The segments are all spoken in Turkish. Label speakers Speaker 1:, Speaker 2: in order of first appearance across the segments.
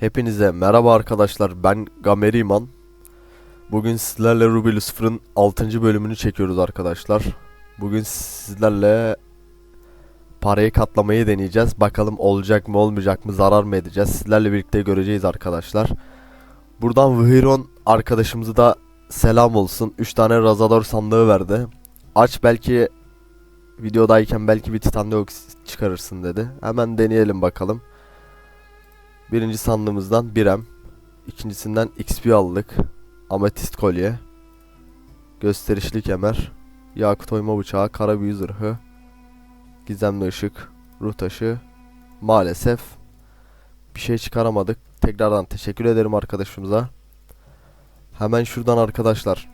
Speaker 1: Hepinize merhaba arkadaşlar ben Gameriman. Bugün sizlerle Ruby Lucifer'ın 6. bölümünü çekiyoruz arkadaşlar. Bugün sizlerle parayı katlamayı deneyeceğiz. Bakalım olacak mı olmayacak mı zarar mı edeceğiz. Sizlerle birlikte göreceğiz arkadaşlar. Buradan Vhiron arkadaşımıza da selam olsun. 3 tane Razador sandığı verdi. Aç belki videodayken belki bir Titan Deox çıkarırsın dedi. Hemen deneyelim bakalım. Birinci sandığımızdan Birem. İkincisinden XP aldık. Ametist kolye. Gösterişli kemer. Yakut oyma bıçağı. Kara büyü zırhı. Gizemli ışık. Ruh taşı. Maalesef bir şey çıkaramadık. Tekrardan teşekkür ederim arkadaşımıza. Hemen şuradan arkadaşlar.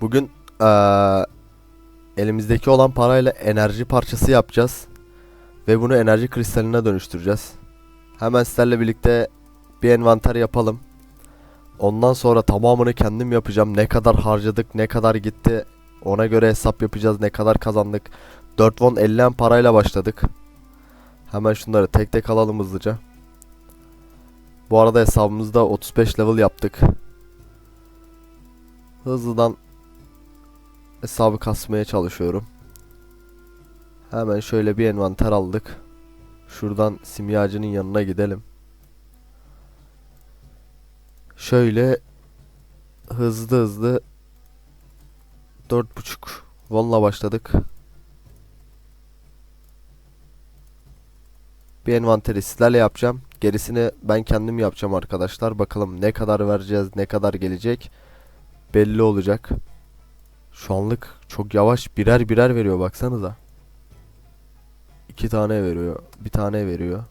Speaker 1: Bugün eee, elimizdeki olan parayla enerji parçası yapacağız. Ve bunu enerji kristaline dönüştüreceğiz. Hemen sizlerle birlikte bir envanter yapalım. Ondan sonra tamamını kendim yapacağım. Ne kadar harcadık, ne kadar gitti. Ona göre hesap yapacağız. Ne kadar kazandık. 4 won 50 en parayla başladık. Hemen şunları tek tek alalım hızlıca. Bu arada hesabımızda 35 level yaptık. Hızlıdan hesabı kasmaya çalışıyorum. Hemen şöyle bir envanter aldık. Şuradan simyacının yanına gidelim. Şöyle hızlı hızlı 4.5 Von'la başladık. Bir envanteri sizlerle yapacağım. Gerisini ben kendim yapacağım arkadaşlar. Bakalım ne kadar vereceğiz, ne kadar gelecek belli olacak. Şu anlık çok yavaş birer birer veriyor baksanıza. İki tane veriyor. Bir tane veriyor.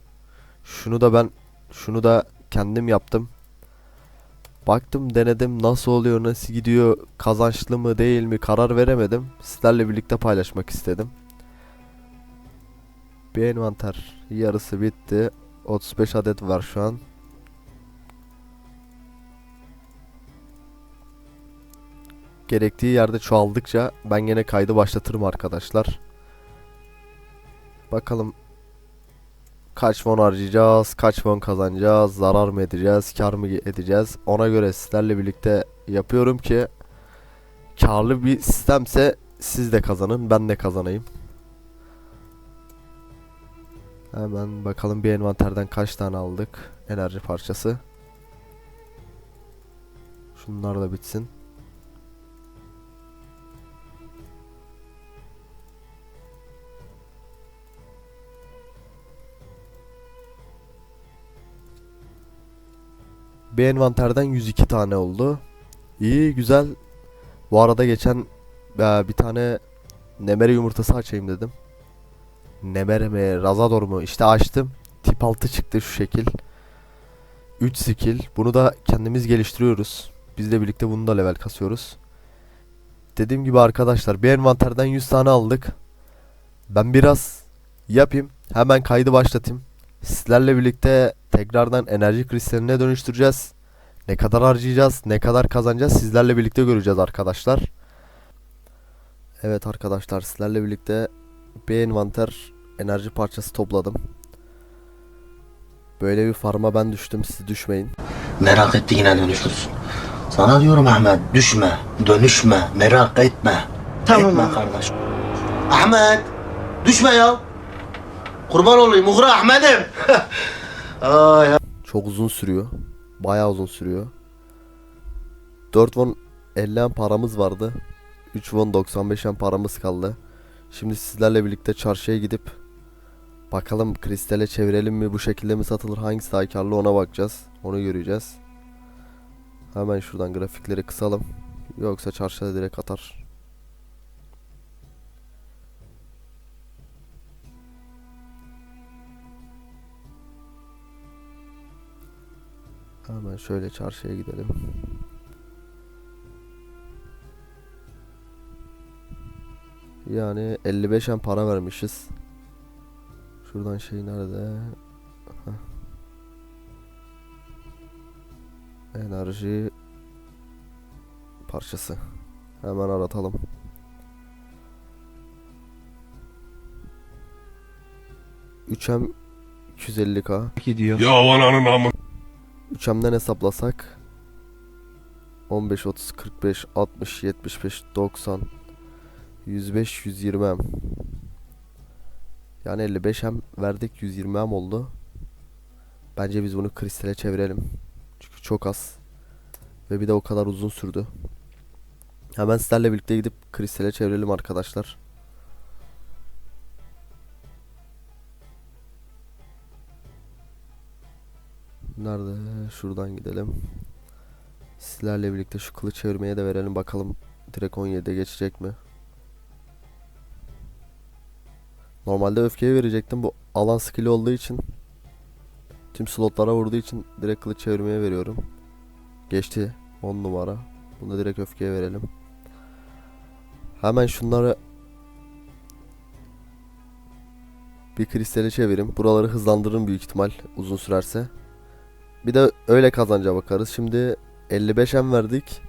Speaker 1: Şunu da ben şunu da kendim yaptım. Baktım denedim nasıl oluyor nasıl gidiyor kazançlı mı değil mi karar veremedim. Sizlerle birlikte paylaşmak istedim. Bir envanter yarısı bitti. 35 adet var şu an. Gerektiği yerde çoğaldıkça ben yine kaydı başlatırım arkadaşlar. Bakalım kaç won harcayacağız, kaç won kazanacağız, zarar mı edeceğiz, kar mı edeceğiz. Ona göre sizlerle birlikte yapıyorum ki karlı bir sistemse siz de kazanın, ben de kazanayım. Hemen bakalım bir envanterden kaç tane aldık enerji parçası. Şunlar da bitsin. Bir envanterden 102 tane oldu. İyi güzel. Bu arada geçen e, bir tane nemere yumurtası açayım dedim. Nemere mi, Razador mu? İşte açtım. Tip 6 çıktı şu şekil. 3 skill. Bunu da kendimiz geliştiriyoruz. Biz de birlikte bunu da level kasıyoruz. Dediğim gibi arkadaşlar bir envanterden 100 tane aldık. Ben biraz yapayım. Hemen kaydı başlatayım. Sizlerle birlikte tekrardan enerji kristaline dönüştüreceğiz. Ne kadar harcayacağız, ne kadar kazanacağız sizlerle birlikte göreceğiz arkadaşlar. Evet arkadaşlar sizlerle birlikte bir envanter enerji parçası topladım. Böyle bir farma ben düştüm siz düşmeyin.
Speaker 2: Merak ettiğine dönüşürsün. Sana diyorum Ahmet düşme, dönüşme, merak etme.
Speaker 3: Tamam
Speaker 2: etme kardeş. Ahmet düşme ya. Kurban olayım Uğra Ahmet'im.
Speaker 1: Çok uzun sürüyor. Bayağı uzun sürüyor. 4 won 50 en paramız vardı. 3 won 95 en paramız kaldı. Şimdi sizlerle birlikte çarşıya gidip bakalım kristale çevirelim mi bu şekilde mi satılır hangisi daha karlı ona bakacağız. Onu göreceğiz. Hemen şuradan grafikleri kısalım. Yoksa çarşıda direkt atar. Hemen şöyle çarşıya gidelim. Yani 55 en para vermişiz. Şuradan şey nerede? Heh. Enerji parçası. Hemen aratalım. Üçem 250k.
Speaker 3: gidiyor.
Speaker 4: Ya ananın amı.
Speaker 1: 3M'den hesaplasak 15, 30, 45, 60, 75, 90 105, 120 M. Yani 55 M verdik 120 M oldu. Bence biz bunu kristale çevirelim. Çünkü çok az. Ve bir de o kadar uzun sürdü. Hemen sizlerle birlikte gidip kristale çevirelim arkadaşlar Nerede? Şuradan gidelim. Sizlerle birlikte şu kılıç çevirmeye de verelim bakalım direkt 17'de geçecek mi? Normalde öfkeye verecektim. Bu alan skill'i olduğu için tüm slotlara vurduğu için direkt kılıç çevirmeye veriyorum. Geçti 10 numara. Bunu da direkt öfkeye verelim. Hemen şunları bir kristale çevirin. Buraları hızlandırırım büyük ihtimal uzun sürerse. Bir de öyle kazanca bakarız. Şimdi 55M verdik.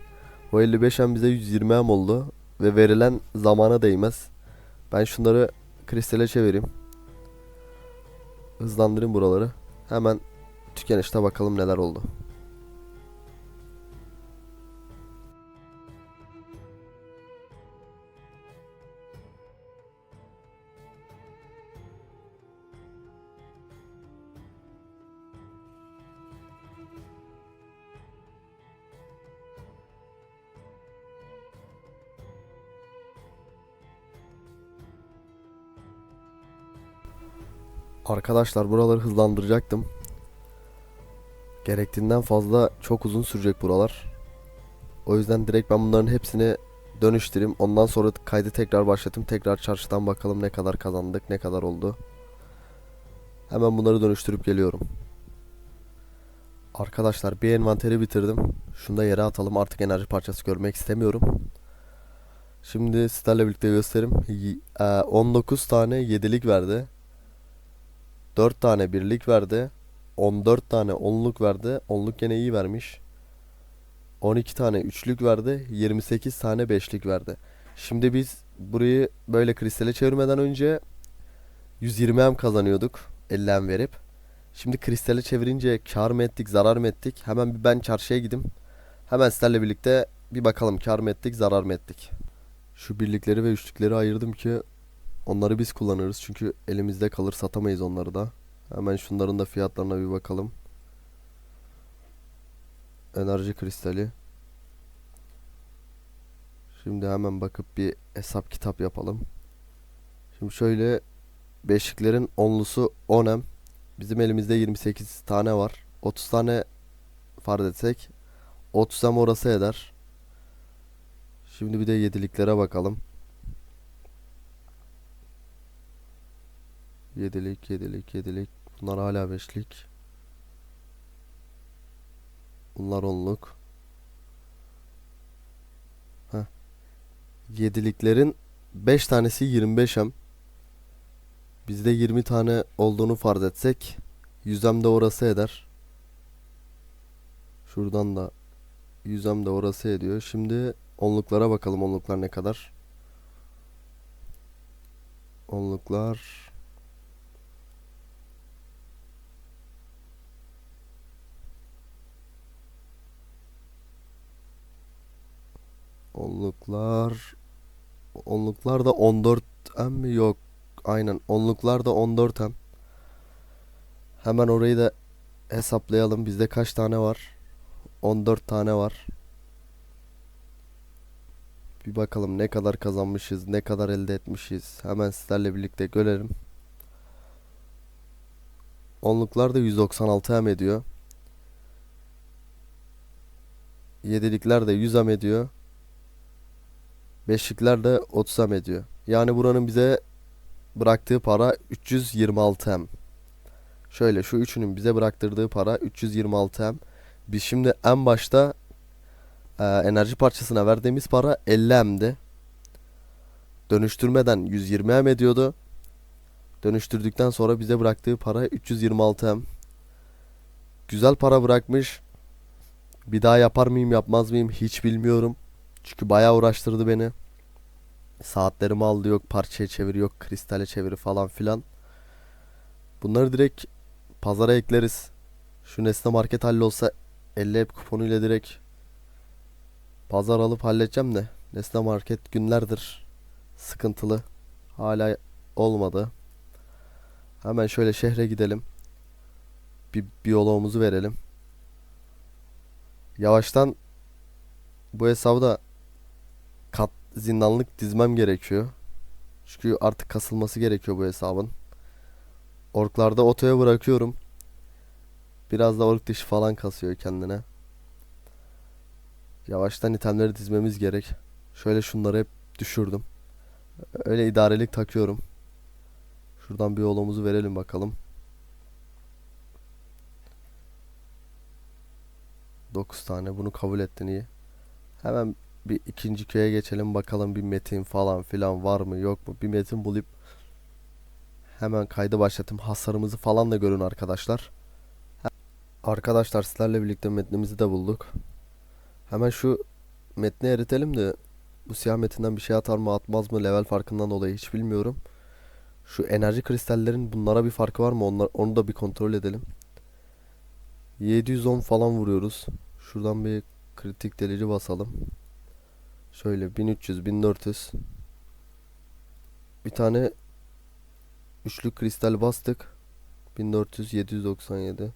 Speaker 1: O 55M bize 120M oldu. Ve verilen zamana değmez. Ben şunları kristale çevireyim. Hızlandırayım buraları. Hemen tükenişte bakalım neler oldu. Arkadaşlar buraları hızlandıracaktım. Gerektiğinden fazla çok uzun sürecek buralar. O yüzden direkt ben bunların hepsini dönüştüreyim. Ondan sonra kaydı tekrar başlatayım. Tekrar çarşıdan bakalım ne kadar kazandık, ne kadar oldu. Hemen bunları dönüştürüp geliyorum. Arkadaşlar bir envanteri bitirdim. Şunu da yere atalım. Artık enerji parçası görmek istemiyorum. Şimdi sizlerle birlikte göstereyim. Y- eee, 19 tane 7'lik verdi. 4 tane birlik verdi. 14 tane onluk verdi. Onluk gene iyi vermiş. 12 tane üçlük verdi. 28 tane beşlik verdi. Şimdi biz burayı böyle kristale çevirmeden önce 120 M kazanıyorduk. 50 M verip. Şimdi kristale çevirince kar mı ettik, zarar mı ettik? Hemen bir ben çarşıya gidim. Hemen sizlerle birlikte bir bakalım kar mı ettik, zarar mı ettik? Şu birlikleri ve üçlükleri ayırdım ki Onları biz kullanırız çünkü elimizde kalır satamayız onları da. Hemen şunların da fiyatlarına bir bakalım. Enerji kristali. Şimdi hemen bakıp bir hesap kitap yapalım. Şimdi şöyle beşiklerin onlusu 10M. Bizim elimizde 28 tane var. 30 tane farz etsek 30 M orası eder. Şimdi bir de yediliklere bakalım. Yedilik, yedilik, yedilik. Bunlar hala beşlik. Bunlar onluk. Heh. Yediliklerin 5 tanesi 25M. Bizde 20 tane olduğunu farz etsek 100M de orası eder. Şuradan da 100M de orası ediyor. Şimdi onluklara bakalım onluklar ne kadar. Onluklar Onluklar Onluklar da 14M mi? Yok. Aynen. Onluklar da 14M. Hemen orayı da hesaplayalım. Bizde kaç tane var? 14 tane var. Bir bakalım ne kadar kazanmışız, ne kadar elde etmişiz. Hemen sizlerle birlikte görelim. Onluklar da 196 M ediyor. Yedilikler de 100 M ediyor. Beşlikler de 30 M ediyor. Yani buranın bize bıraktığı para 326 M. Şöyle şu üçünün bize bıraktırdığı para 326 M. Biz şimdi en başta e, enerji parçasına verdiğimiz para 50 M'di. Dönüştürmeden 120 M ediyordu. Dönüştürdükten sonra bize bıraktığı para 326 M. Güzel para bırakmış. Bir daha yapar mıyım yapmaz mıyım hiç bilmiyorum. Çünkü bayağı uğraştırdı beni. Saatlerimi aldı yok parçaya çevir yok kristale çeviri falan filan. Bunları direkt Pazara ekleriz. Şu Nesne Market hallolsa 50 hep kuponuyla direkt pazar alıp halledeceğim de Nesne Market günlerdir sıkıntılı. Hala olmadı. Hemen şöyle şehre gidelim. Bir biyoloğumuzu verelim. Yavaştan bu hesabı da kat zindanlık dizmem gerekiyor. Çünkü artık kasılması gerekiyor bu hesabın. Orklarda otoya bırakıyorum. Biraz da ork dışı falan kasıyor kendine. Yavaştan itemleri dizmemiz gerek. Şöyle şunları hep düşürdüm. Öyle idarelik takıyorum. Şuradan bir yolumuzu verelim bakalım. 9 tane bunu kabul ettin iyi. Hemen bir ikinci köye geçelim bakalım bir metin falan filan var mı yok mu? Bir metin bulup hemen kaydı başlatayım. Hasarımızı falan da görün arkadaşlar. Arkadaşlar sizlerle birlikte metnimizi de bulduk. Hemen şu metni eritelim de bu siyah metinden bir şey atar mı atmaz mı level farkından dolayı hiç bilmiyorum. Şu enerji kristallerin bunlara bir farkı var mı? Onlar, onu da bir kontrol edelim. 710 falan vuruyoruz. Şuradan bir kritik delici basalım. Şöyle 1300 1400 bir tane üçlü kristal bastık 1400 797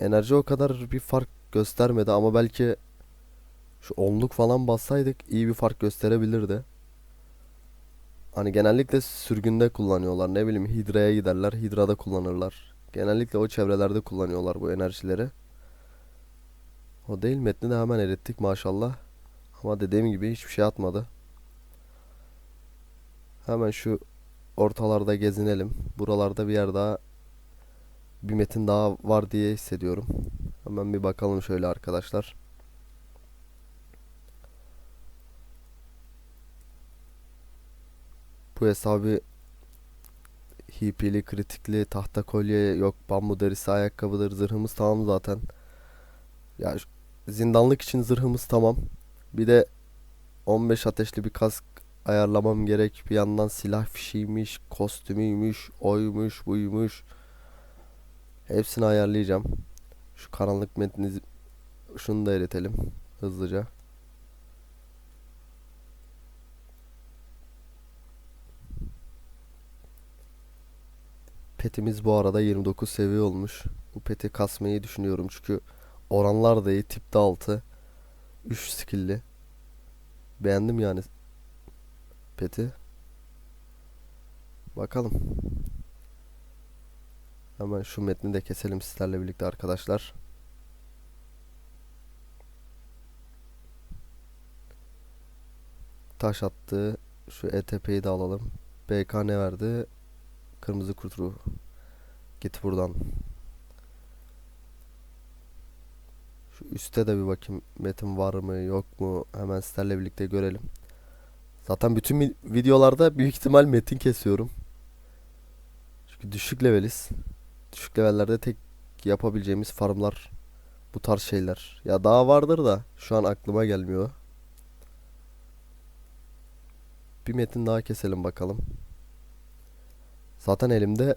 Speaker 1: enerji o kadar bir fark göstermedi ama belki şu onluk falan bassaydık iyi bir fark gösterebilirdi. Hani genellikle sürgünde kullanıyorlar. Ne bileyim Hidra'ya giderler. Hidra'da kullanırlar. Genellikle o çevrelerde kullanıyorlar bu enerjileri. O değil metni de hemen erittik maşallah. Ama dediğim gibi hiçbir şey atmadı. Hemen şu ortalarda gezinelim. Buralarda bir yer daha bir metin daha var diye hissediyorum. Hemen bir bakalım şöyle arkadaşlar. Bu hesabı hipili, kritikli, tahta kolye, yok bambu derisi ayakkabıdır, zırhımız tamam zaten. Ya zindanlık için zırhımız tamam. Bir de 15 ateşli bir kask ayarlamam gerek. Bir yandan silah fişiymiş, kostümüymüş, oymuş, buymuş. Hepsini ayarlayacağım. Şu karanlık metni şunu da eritelim hızlıca. Petimiz bu arada 29 seviye olmuş. Bu peti kasmayı düşünüyorum çünkü oranlar da iyi. Tip de 6. 3 skill'li. Beğendim yani peti. Bakalım. Hemen şu metni de keselim sizlerle birlikte arkadaşlar. Taş attı. Şu ETP'yi de alalım. BK ne verdi? Kırmızı kurt ruhu. Git buradan. Şu üstte de bir bakayım metin var mı yok mu hemen sizlerle birlikte görelim. Zaten bütün videolarda büyük ihtimal metin kesiyorum. Çünkü düşük leveliz. Düşük levellerde tek yapabileceğimiz farmlar bu tarz şeyler. Ya daha vardır da şu an aklıma gelmiyor. Bir metin daha keselim bakalım. Zaten elimde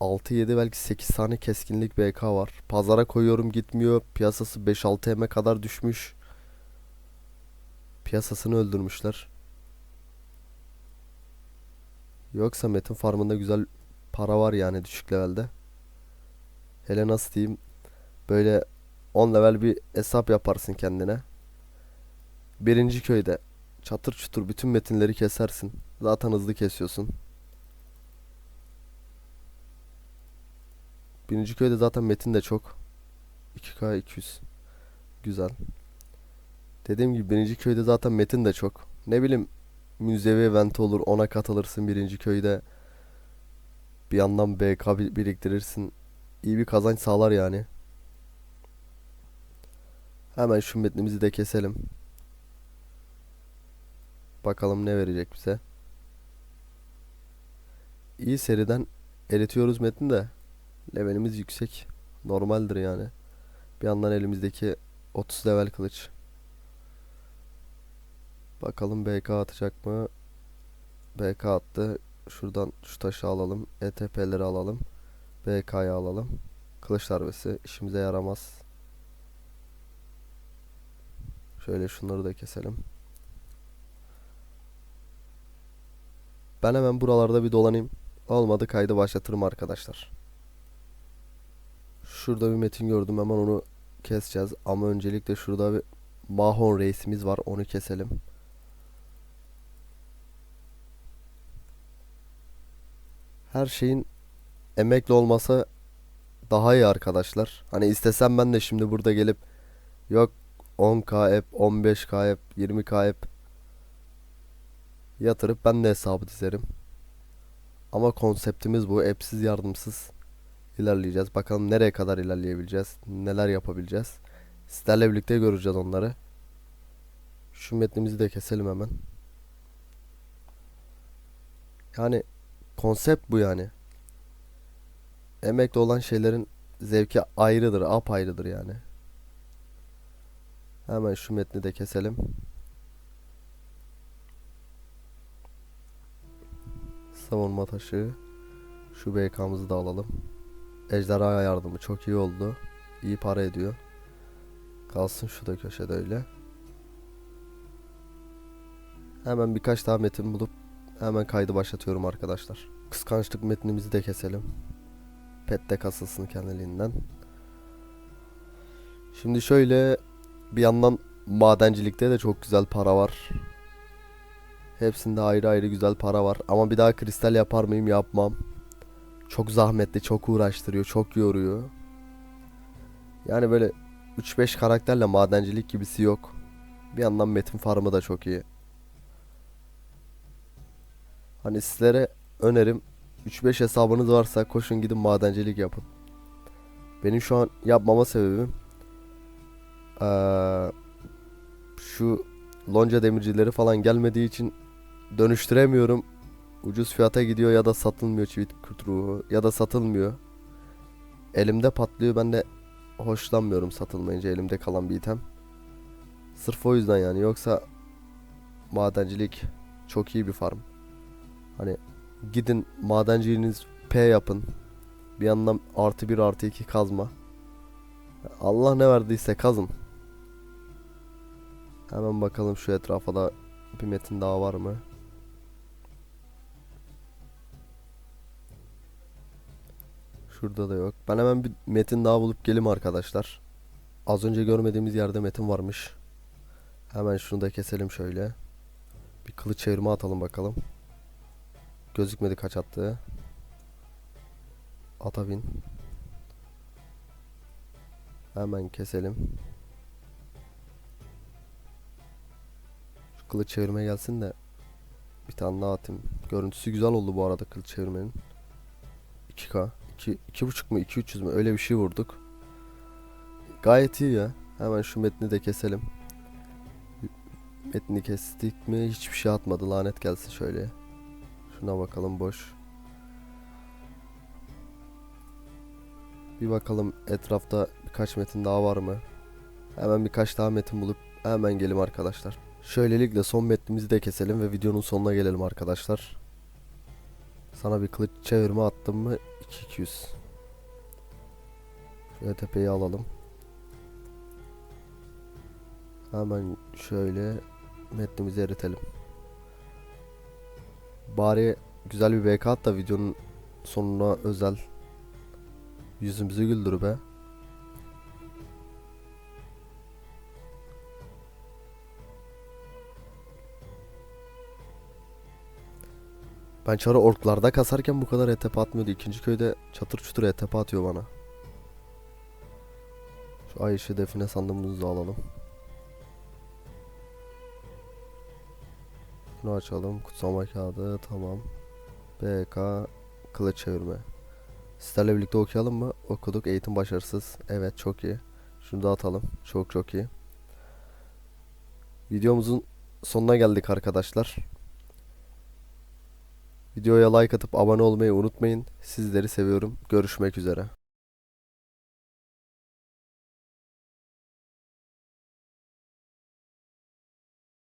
Speaker 1: 6-7 belki 8 tane keskinlik BK var. Pazara koyuyorum gitmiyor. Piyasası 5-6 eme kadar düşmüş. Piyasasını öldürmüşler. Yoksa Metin Farm'ında güzel para var yani düşük levelde. Hele nasıl diyeyim? Böyle 10 level bir hesap yaparsın kendine. Birinci köyde çatır çutur bütün metinleri kesersin. Zaten hızlı kesiyorsun. Birinci köyde zaten metin de çok. 2K 200. Güzel. Dediğim gibi birinci köyde zaten metin de çok. Ne bileyim müzevi event olur ona katılırsın birinci köyde. Bir yandan BK bi- biriktirirsin. İyi bir kazanç sağlar yani. Hemen şu metnimizi de keselim. Bakalım ne verecek bize. İyi seriden eritiyoruz metni de. Levelimiz yüksek. Normaldir yani. Bir yandan elimizdeki 30 level kılıç. Bakalım BK atacak mı? BK attı. Şuradan şu taşı alalım. ETP'leri alalım. BK'yı alalım. Kılıç darbesi işimize yaramaz. Şöyle şunları da keselim. Ben hemen buralarda bir dolanayım. Olmadı kaydı başlatırım arkadaşlar. Şurada bir metin gördüm hemen onu keseceğiz. Ama öncelikle şurada bir Mahon reisimiz var onu keselim. Her şeyin emekli olması daha iyi arkadaşlar. Hani istesem ben de şimdi burada gelip yok 10k app, 15k app, 20k app yatırıp ben de hesabı dizerim. Ama konseptimiz bu. App'siz yardımsız ilerleyeceğiz. Bakalım nereye kadar ilerleyebileceğiz. Neler yapabileceğiz. Sizlerle birlikte göreceğiz onları. Şu metnimizi de keselim hemen. Yani konsept bu yani. Emekli olan şeylerin zevki ayrıdır, apayrıdır yani. Hemen şu metni de keselim. Savunma taşı. Şu BK'mızı da alalım. Ejderha yardımı çok iyi oldu. İyi para ediyor. Kalsın şu da köşede öyle. Hemen birkaç daha metin bulup hemen kaydı başlatıyorum arkadaşlar. Kıskançlık metnimizi de keselim. Pet de kasılsın kendiliğinden. Şimdi şöyle bir yandan madencilikte de çok güzel para var. Hepsinde ayrı ayrı güzel para var. Ama bir daha kristal yapar mıyım? Yapmam. Çok zahmetli, çok uğraştırıyor, çok yoruyor. Yani böyle 3-5 karakterle madencilik gibisi yok. Bir yandan metin farmı da çok iyi. Hani sizlere önerim 3-5 hesabınız varsa koşun gidin madencilik yapın. Benim şu an yapmama sebebim eee, şu lonca demircileri falan gelmediği için dönüştüremiyorum. Ucuz fiyata gidiyor ya da satılmıyor çivit kurt ruhu ya da satılmıyor. Elimde patlıyor ben de hoşlanmıyorum satılmayınca elimde kalan bir item. Sırf o yüzden yani yoksa madencilik çok iyi bir farm. Hani gidin madenciliğiniz P yapın. Bir yandan artı bir artı iki kazma. Allah ne verdiyse kazın. Hemen bakalım şu etrafa da bir metin daha var mı? Şurada da yok. Ben hemen bir metin daha bulup gelim arkadaşlar. Az önce görmediğimiz yerde metin varmış. Hemen şunu da keselim şöyle. Bir kılıç çevirme atalım bakalım. Gözükmedi kaç attığı. Ata bin. Hemen keselim. Şu kılıç çevirme gelsin de bir tane daha atayım. Görüntüsü güzel oldu bu arada kılıç çevirmenin. 2K. 2, 2.5 mu 2.300 mü öyle bir şey vurduk. Gayet iyi ya. Hemen şu metni de keselim. Metni kestik mi hiçbir şey atmadı lanet gelsin şöyle. Şuna bakalım boş. Bir bakalım etrafta birkaç metin daha var mı? Hemen birkaç daha metin bulup hemen gelim arkadaşlar. Şöylelikle son metnimizi de keselim ve videonun sonuna gelelim arkadaşlar. Sana bir kılıç çevirme attım mı 2200. Şöyle tepeyi alalım. Hemen şöyle metnimizi eritelim. Bari güzel bir BK at da videonun sonuna özel yüzümüzü güldür be. Ben çarı orklarda kasarken bu kadar etep atmıyordu. İkinci köyde çatır çutur etep atıyor bana. Şu ay ışığı define sandığımızı da alalım. Bunu açalım. Kutsama kağıdı tamam. BK kılıç çevirme. Sizlerle birlikte okuyalım mı? Okuduk. Eğitim başarısız. Evet çok iyi. Şunu da atalım. Çok çok iyi. Videomuzun sonuna geldik arkadaşlar. Videoya like atıp abone olmayı unutmayın. Sizleri seviyorum. Görüşmek üzere.